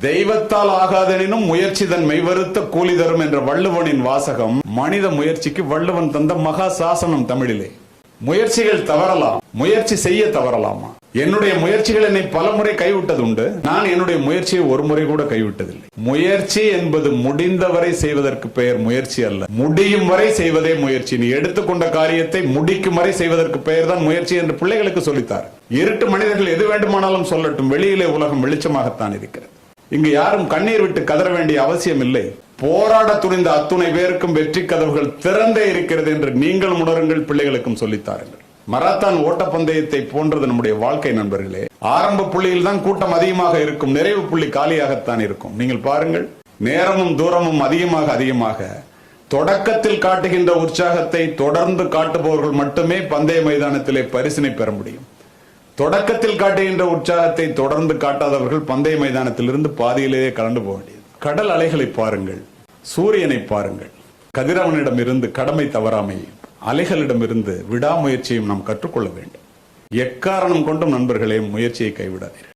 தெய்வத்தால் ஆகாதெனினும் முயற்சி தன் மெய்வருத்த கூலி தரும் என்ற வள்ளுவனின் வாசகம் மனித முயற்சிக்கு வள்ளுவன் தந்த மகா சாசனம் தமிழிலே. முயற்சிகள் தவறலாம் முயற்சி செய்ய தவறலாமா? என்னுடைய முயற்சிகள் என்னை பலமுறை கைவிட்டது உண்டு நான் என்னுடைய முயற்சியை ஒரு முறை கூட கைவிட்டதில்லை. முயற்சி என்பது முடிந்தவரை செய்வதற்கு பெயர் முயற்சி அல்ல. முடியும் வரை செய்வதே முயற்சி. நீ எடுத்துக்கொண்ட காரியத்தை முடிக்கும் வரை செய்வதற்கு பெயர் தான் முயற்சி என்று பிள்ளைகளுக்கு சொல்லித்தார். இருட்டு மனிதர்கள் எது வேண்டுமானாலும் சொல்லட்டும் வெளியிலே உலகம் வெளிச்சமாகத்தான் இருக்கிறது. இங்கு யாரும் கண்ணீர் விட்டு கதற வேண்டிய அவசியம் இல்லை போராட துணிந்த அத்துணை பேருக்கும் வெற்றி கதவுகள் திறந்தே இருக்கிறது என்று நீங்கள் உணருங்கள் பிள்ளைகளுக்கும் சொல்லித்தாருங்கள் மராத்தான் ஓட்டப்பந்தயத்தை போன்றது நம்முடைய வாழ்க்கை நண்பர்களே. ஆரம்ப புள்ளியில் தான் கூட்டம் அதிகமாக இருக்கும் நிறைவு புள்ளி காலியாகத்தான் இருக்கும். நீங்கள் பாருங்கள் நேரமும் தூரமும் அதிகமாக அதிகமாக. தொடக்கத்தில் காட்டுகின்ற உற்சாகத்தை தொடர்ந்து காட்டுபவர்கள் மட்டுமே பந்தய மைதானத்திலே பரிசினை பெற முடியும். தொடக்கத்தில் காட்டுகின்ற உற்சாகத்தை தொடர்ந்து காட்டாதவர்கள் பந்தய மைதானத்திலிருந்து பாதியிலேயே கலந்து போக வேண்டியது. கடல் அலைகளை பாருங்கள் சூரியனை பாருங்கள். கதிரவனிடம் இருந்து கடமை தவறாமையும் அலைகளிடமிருந்து விடாமுயற்சியும் நாம் கற்றுக்கொள்ள வேண்டும். எக்காரணம் கொண்டும் நண்பர்களே முயற்சியை கைவிடாதீர்கள்.